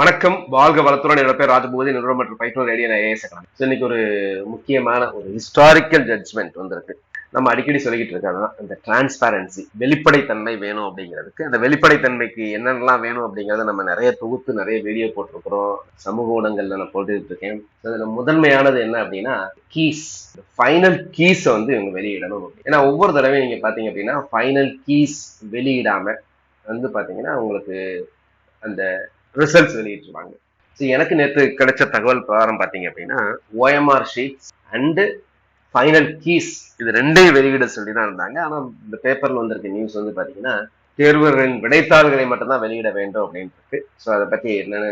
வணக்கம். வாழ்க வளத்துடன். என்னோட பேர் ராஜபூதி நிறுவனம் மற்றும் பயிற்றுவர் ரேடியோ ஐஏஎஸ் அகாடமி இன்னைக்கு ஒரு முக்கியமான ஒரு ஹிஸ்டாரிக்கல் ஜட்ஜ்மெண்ட் வந்திருக்கு. நம்ம அடிக்கடி சொல்லிக்கிட்டு இருக்கிறது இந்த டிரான்ஸ்பேரன்சி வெளிப்படைத்தன்மை வேணும் அப்படிங்கிறதுக்கு. அந்த வெளிப்படைத்தன்மைக்கு என்னென்னலாம் வேணும் அப்படிங்கிறத நம்ம நிறைய தொகுத்து நிறைய வீடியோ போட்டிருக்கிறோம். சமூக ஊடகங்கள்ல நான் போட்டுக்கிட்டு இருக்கேன் So, அதுல முதன்மையானது என்ன அப்படின்னா கீஸ் ஃபைனல் கீஸை வந்து இவங்க வெளியிடணும். ஏன்னா ஒவ்வொரு தடவையும் நீங்க பாத்தீங்க அப்படின்னா ஃபைனல் கீஸ் வெளியிடாம வந்து பாத்தீங்கன்னா உங்களுக்கு அந்த ரிசல்ட்ஸ் வெளியிட்டுருவாங்க ஸோ எனக்கு நேற்று கிடைச்ச தகவல் பிரகாரம் பார்த்தீங்க அப்படின்னா OMR sheets and final keys இது ரெண்டையும் வெளியிட சொல்லி தான் இருந்தாங்க. ஆனால் இந்த பேப்பரில் வந்திருக்க நியூஸ் வந்து பார்த்தீங்கன்னா தேர்வுகளின் விடைத்தாள்களை மட்டும்தான் வெளியிட வேண்டும் அப்படின்ட்டு. ஸோ அதை பற்றி என்னென்ன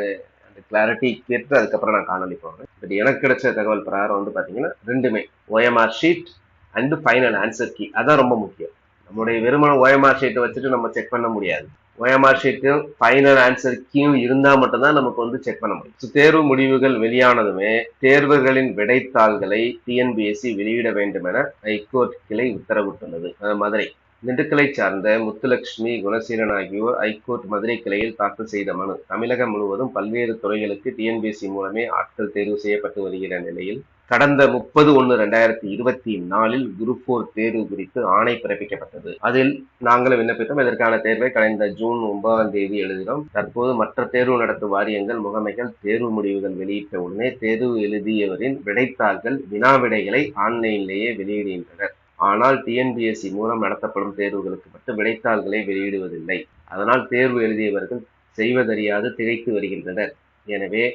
அந்த கிளாரிட்டி கேட்டு அதுக்கப்புறம் நான் காணொலி போகிறேன் பட் எனக்கு கிடைச்ச தகவல் பிரகாரம் வந்து பார்த்தீங்கன்னா ரெண்டுமே. OMR sheet and final answer key அதான் ரொம்ப முக்கியம். நம்முடைய வெறுமன ஓஎம்ஆர் ஷீட்டை வச்சுட்டு நம்ம செக் பண்ண முடியாது. ஓஎம்ஆர் ஷீட்டும் ஃபைனல் ஆன்சர் கீயும் இருந்தா மட்டும்தான் நமக்கு வந்து செக் பண்ண முடியும். தேர்வு முடிவுகள் வெளியானதுமே தேர்வுகளின் விடைத்தாள்களை டிஎன்பிஎஸ்சி வெளியிட வேண்டும் என ஹைகோர்ட் கிளை உத்தரவிட்டுள்ளது. மதுரை. திண்டுக்கலை சார்ந்த முத்துலட்சுமி குணசீலன் ஆகியோர் ஐகோர்ட் மதுரை கிளையில் தாக்கல் செய்த மனு. தமிழகம் முழுவதும் பல்வேறு துறைகளுக்கு டிஎன்பிஎஸ்சி மூலமே ஆட்கள் தேர்வு செய்யப்பட்டு வருகிற நிலையில் கடந்த முப்பது ஒன்று ரெண்டாயிரத்தி இருபத்தி நாலில் குரூப் போர் தேர்வு குறித்து ஆணை பிறப்பிக்கப்பட்டது. அதில் நாங்களும் விண்ணப்பித்தோம் இதற்கான தேர்வை கடந்த ஜூன் ஒன்பதாம் தேதி எழுதினோம் தற்போது மற்ற தேர்வு நடத்தும் வாரியங்கள் முகமைகள் தேர்வு முடிவுகள் வெளியிட்ட உடனே தேர்வு எழுதியவரின் விடைத்தாள்கள் வினா விடைகளை ஆன்லைனிலேயே வெளியிடுகின்றனர். ஆனால் டிஎன்பிஎஸ்சி மூலம் நடத்தப்படும் தேர்வுகளுக்கு மட்டும் விடைத்தாள்களை வெளியிடுவதில்லை. அதனால் தேர்வு எழுதியவர்கள் செய்வதறியாது திகைத்து வருகின்றனர். எனவே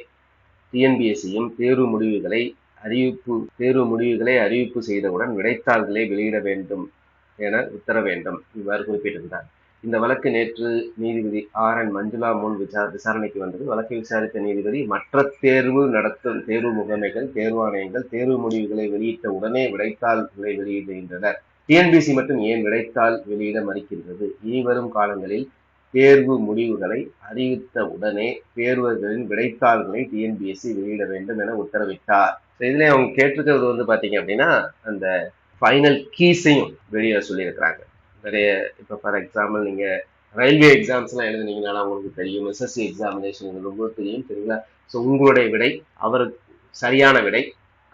டிஎன்பிஎஸ்சியும் தேர்வு முடிவுகளை அறிவிப்பு தேர்வு முடிவுகளை அறிவிப்பு செய்தவுடன் விடைத்தாள்களை வெளியிட வேண்டும் என உத்தர வேண்டும். இவ்வாறு குறிப்பிட்டிருந்தார். இந்த வழக்கு நேற்று நீதிபதி ஆர் என் மஞ்சுளா முன் விசார விசாரணைக்கு வந்தது. வழக்கை விசாரித்த நீதிபதி மற்ற தேர்வு நடத்தும் தேர்வு முகமைகள் தேர்வாணையங்கள் தேர்வு முடிவுகளை வெளியிட்ட உடனே விடைத்தாள்களை வெளியிடுகின்றனர். டிஎன்பிசி மட்டும் ஏன் விடைத்தாள் வெளியிட மறுக்கின்றது? இனி வரும் காலங்களில் தேர்வு முடிவுகளை அறிவித்த உடனே தேர்வர்களின் விடைத்தாள்களை டிஎன்பிஎஸ்சி வெளியிட வேண்டும் என உத்தரவிட்டார். இதுல அவங்க கேட்டிருக்கிறது வந்து பாத்தீங்க அப்படின்னா அந்த ஃபைனல் கீஸையும் வெளியிட சொல்லியிருக்கிறாங்க. நிறைய இப்போ ஃபார் எக்ஸாம்பிள் நீங்க ரயில்வே எக்ஸாம்ஸ்லாம் எழுதுனீங்கன்னா உங்களுக்கு தெரியும். எஸ்எஸ்சி எக்ஸாமினேஷன் ரொம்ப தெரியும் தெரியுங்களா ஸோ உங்களுடைய விடை அவருக்கு சரியான விடை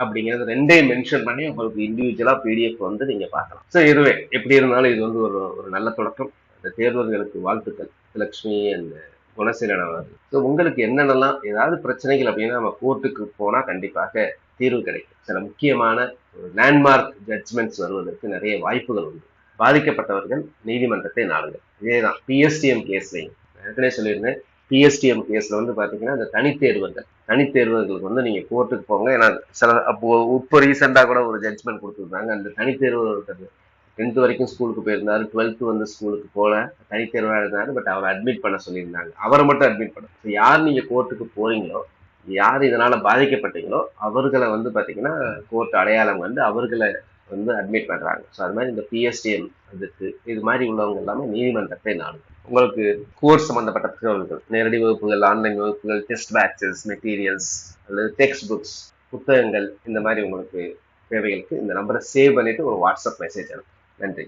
அப்படிங்கிறது ரெண்டையும் மென்ஷன் பண்ணி உங்களுக்கு இண்டிவிஜுவலா பிடிஎஃப் வந்து நீங்க பார்க்கலாம். ஸோ இதுவே எப்படி இருந்தாலும் இது வந்து ஒரு ஒரு நல்ல தொடக்கம். அந்த தேர்வர்களுக்கு வாழ்த்துக்கள். லக்ஷ்மி அண்ட் குணசீலன் அவர்கள். ஸோ உங்களுக்கு என்னென்னலாம் ஏதாவது பிரச்சனைகள் அப்படின்னா நம்ம கோர்ட்டுக்கு போனால் கண்டிப்பாக தீர்வு கிடைக்கும். சில முக்கியமான ஒரு லேண்ட்மார்க் ஜட்ஜ்மெண்ட்ஸ் வருவதற்கு நிறைய வாய்ப்புகள் உண்டு. பாதிக்கப்பட்டவர்கள் நீதிமன்றத்தை நாடுங்கள். இதேதான் பிஎஸ்டிஎம் கேஸ்லையும் ஏற்கனவே சொல்லியிருந்தேன் பிஎஸ்டிஎம் கேஸில் வந்து பார்த்தீங்கன்னா இந்த தனித்தேர்வர்கள் தனித்தேர்வர்களுக்கு வந்து நீங்கள் கோர்ட்டுக்கு போங்க. ஏன்னா சில அப்போ இப்போ ரீசெண்டாக கூட ஒரு ஜட்ஜ்மெண்ட் கொடுத்துருந்தாங்க. அந்த தனித்தேர்வர்கள் டென்த்து வரைக்கும் ஸ்கூலுக்கு போயிருந்தாரு. டுவெல்த்து வந்து ஸ்கூலுக்கு போல தனித்தேர்வாக இருந்தாரு. பட் அவரை அட்மிட் பண்ண சொல்லியிருந்தாங்க. அவரை மட்டும் அட்மிட் பண்ண. ஸோ யார் நீங்கள் கோர்ட்டுக்கு போறீங்களோ யார் இதனால் பாதிக்கப்பட்டீங்களோ அவர்களை வந்து பார்த்தீங்கன்னா கோர்ட் அடையாளம் வந்து அவர்களை வந்து அட்மிட் பண்ணுறாங்க ஸோ அது மாதிரி இந்த பிஎஸ்டிஎம் இதுக்கு இது மாதிரி உள்ளவங்க எல்லாமே நீதிமன்றத்தை நாடுங்க உங்களுக்கு கோர்ஸ் சம்மந்தப்பட்ட தகவல்கள் நேரடி வகுப்புகள் ஆன்லைன் வகுப்புகள் டெஸ்ட் பேட்சஸ் மெட்டீரியல்ஸ் அல்லது டெக்ஸ்ட் புக்ஸ் புத்தகங்கள் இந்த மாதிரி உங்களுக்கு தேவைகளுக்கு இந்த நம்பரை சேவ் பண்ணிவிட்டு ஒரு வாட்ஸ்அப் மெசேஜ் அனுப்பும் நன்றி